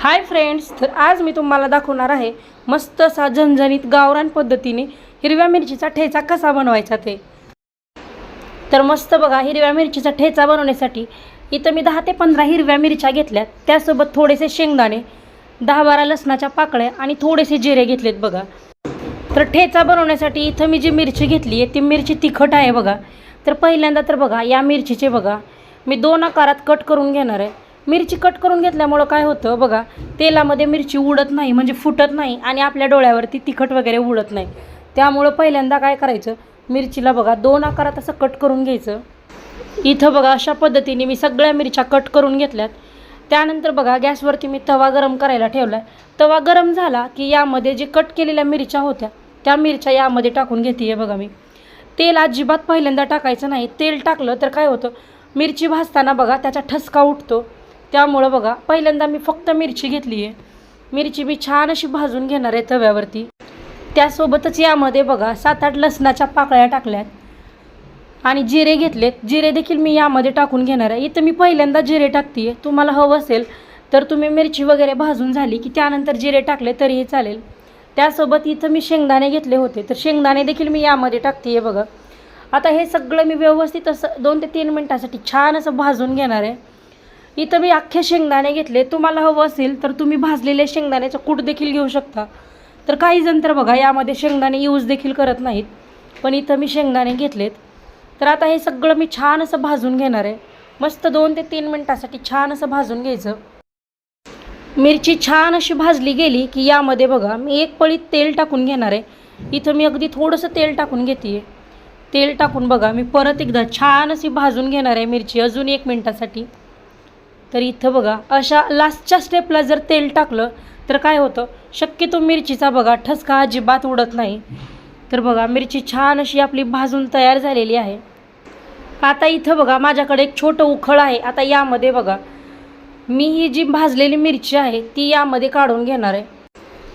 Hi friends तर आज मी तुम्हाला दाखवणार आहे मस्त असा झणझणीत गावरान पद्धतीने हिरव्या मिरचीचा ठेचा कसा बनवायचा ते. तर मस्त बघा हिरव्या मिरचीचा ठेचा बनवण्यासाठी इथं मी दहा ते पंधरा हिरव्या मिरच्या घेतल्यात त्यासोबत थोडेसे शेंगदाणे दहा बारा लसणाच्या पाकळ्या आणि थोडेसे जिरे घेतलेत बघा. तर ठेचा बनवण्यासाठी इथं मी जी मिरची घेतली आहे ती मिरची तिखट आहे बघा. तर पहिल्यांदा तर बघा या मिरचीचे बघा. मी दोन आकारात कट करून घेणार आहे. मिरची कट करून घेतल्यामुळं काय होतं बघा तेलामध्ये मिरची उडत नाही म्हणजे फुटत नाही आणि आपल्या डोळ्यावरती तिखट वगैरे उडत नाही. त्यामुळं पहिल्यांदा काय करायचं मिरचीला बघा दोन आकारात असं कट करून घ्यायचं. इथं बघा अशा पद्धतीने मी सगळ्या मिरच्या कट करून घेतल्यात. त्यानंतर बघा गॅसवरती मी तवा गरम करायला ठेवला आहे तवा गरम झाला की यामध्ये जे कट केलेल्या मिरच्या होत्या त्या मिरच्या यामध्ये टाकून घेते बघा मी. तेल अजिबात पहिल्यांदा टाकायचं नाही. तेल टाकलं तर काय होतं मिरची भाजताना बघा त्याचा ठसका उठतो. त्यामुळं बघा पहिल्यांदा मी फक्त मिरची घेतली आहे मिरची मी छान अशी भाजून घेणार आहे तव्यावरती. त्यासोबतच यामध्ये बघा सात आठ लसणाच्या पाकळ्या टाकल्यात. आणि जिरे घेतलेत. जिरे देखील मी यामध्ये टाकून घेणार आहे. इथं मी पहिल्यांदा जिरे टाकते तुम्हाला हवं असेल तर तुम्ही मिरची वगैरे भाजून झाली की त्यानंतर जिरे टाकले तरीही चालेल. त्यासोबत इथं मी शेंगदाणे घेतले होते. तर शेंगदाणे देखील मी यामध्ये टाकते आहे बघा. आता हे सगळं मी व्यवस्थित असं दोन ते तीन मिनटासाठी छान असं भाजून घेणार आहे. इथं मी अख्खे शेंगदाणे घेतले. तुम्हाला हवं असेल तर तुम्ही भाजलेले शेंगदाण्याचं कूट देखील घेऊ शकता. तर काही जण तर बघा यामध्ये शेंगदाणे यूज देखील करत नाहीत. पण इथं मी शेंगदाणे घेतलेत. तर आता हे सगळं मी छान असं भाजून घेणार आहे. मस्त दोन ते तीन मिनटासाठी छान असं भाजून घ्यायचं. मिरची छान अशी भाजली गेली की यामध्ये बघा मी एक पळीत तेल टाकून घेणार आहे. इथं मी अगदी थोडंसं तेल टाकून घेते तेल टाकून बघा मी परत एकदा छान अशी भाजून घेणार आहे मिरची. अजून एक मिनटासाठी. तर इथं बघा अशा लास्टच्या स्टेपला जर तेल टाकलं तर काय होतं? शक्यतो मिरचीचा बघा ठसका अजिबात उडत नाही. तर बघा मिरची छान अशी आपली भाजून तयार झालेली आहे. आता इथं बघा माझ्याकडे एक छोटं उखळ आहे. आता यामध्ये बघा मी ही जी भाजलेली मिरची आहे ती यामध्ये काढून घेणार आहे.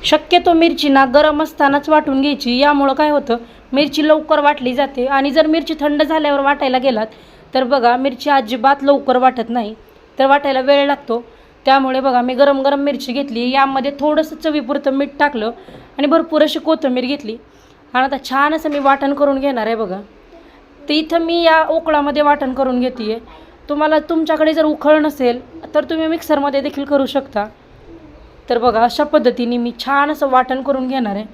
शक्यतो मिरची ना गरम असतानाच वाटून घ्यायची. यामुळं काय होतं? मिरची लवकर वाटली जाते. आणि जर मिरची थंड झाल्यावर वाटायला गेलात तर बघा मिरची अजिबात लवकर वाटत नाही. तर वाटायला वेळ लागतो. त्यामुळे बघा मी गरम गरम मिरची घेतली. यामध्ये थोडंसं चवीपुरतं मीठ टाकलं आणि भरपूर अशी कोथिंबीर घेतली. आणि आता छान असं मी वाटण करून घेणार आहे बघा. तर इथं मी या उकळामध्ये वाटण करून घेते आहे तुम्हाला तुमच्याकडे जर उखळ नसेल तर तुम्ही मिक्सरमध्ये देखील करू शकता. तर बघा अशा पद्धतीने मी छान असं वाटण करून घेणार आहे.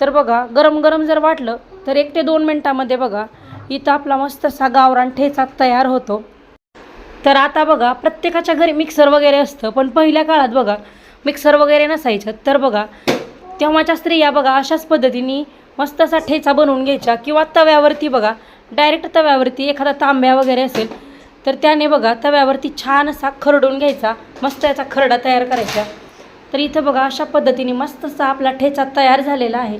तर बघा गरम गरम जर वाटलं तर एक ते दोन मिनटामध्ये बघा इथं आपला मस्त असा गावरान ठेचा तयार होतो. तर आता बघा प्रत्येकाच्या घरी मिक्सर वगैरे असतं पण पहिल्या काळात बघा मिक्सर वगैरे नसायचं तर बघा तेव्हाच्या स्त्रिया बघा अशाच पद्धतीने मस्त असा ठेचा बनवून घ्यायच्या किंवा तव्यावरती बघा डायरेक्ट तव्यावरती एखादा तांब्या वगैरे असेल तर त्याने बघा तव्यावरती छान असा खरडून घ्यायचा मस्त याचा खरडा तयार करायचा. तर इथं बघा अशा पद्धतीने मस्त असा आपला ठेचा तयार झालेला आहे.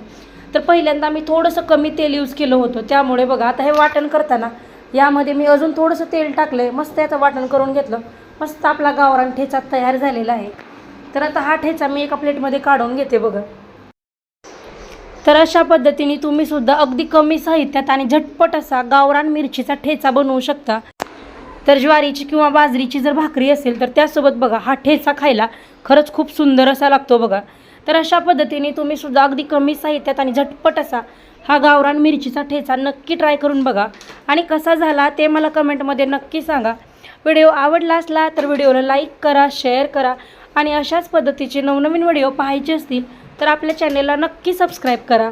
तर पहिल्यांदा मी थोडंसं कमी तेल यूज केलं होतं त्यामुळे बघा आता हे वाटण करताना यामध्ये मी अजून थोडंसं तेल टाकलं आहे मस्त याचं वाटण करून घेतलं. मस्त आपला गावरान ठेचा तयार झालेला आहे. तर आता हा ठेचा मी एका प्लेटमध्ये काढून घेते बघा. तर अशा पद्धतीने तुम्ही सुद्धा अगदी कमी साहित्यात आणि झटपट असा गावरान मिरचीचा ठेचा बनवू शकता. तर ज्वारीची किंवा बाजरीची जर भाकरी असेल तर त्यासोबत बघा हा ठेचा खायला खरंच खूप सुंदर असा लागतो बघा. तर अशा पद्धतीने तुम्ही सुद्धा अगदी कमी साहित्यात आणि झटपट असा हा गावरान मिरचीचा ठेचा नक्की ट्राय करून बघा. आणि कसा झाला ते मला कमेंटमध्ये नक्की सांगा. व्हिडिओ आवडला असला तर व्हिडिओला लाईक करा शेअर करा आणि अशाच पद्धतीचे नवनवीन व्हिडिओ पाहायचे असतील तर आपल्या चॅनेलला नक्की सबस्क्राईब करा.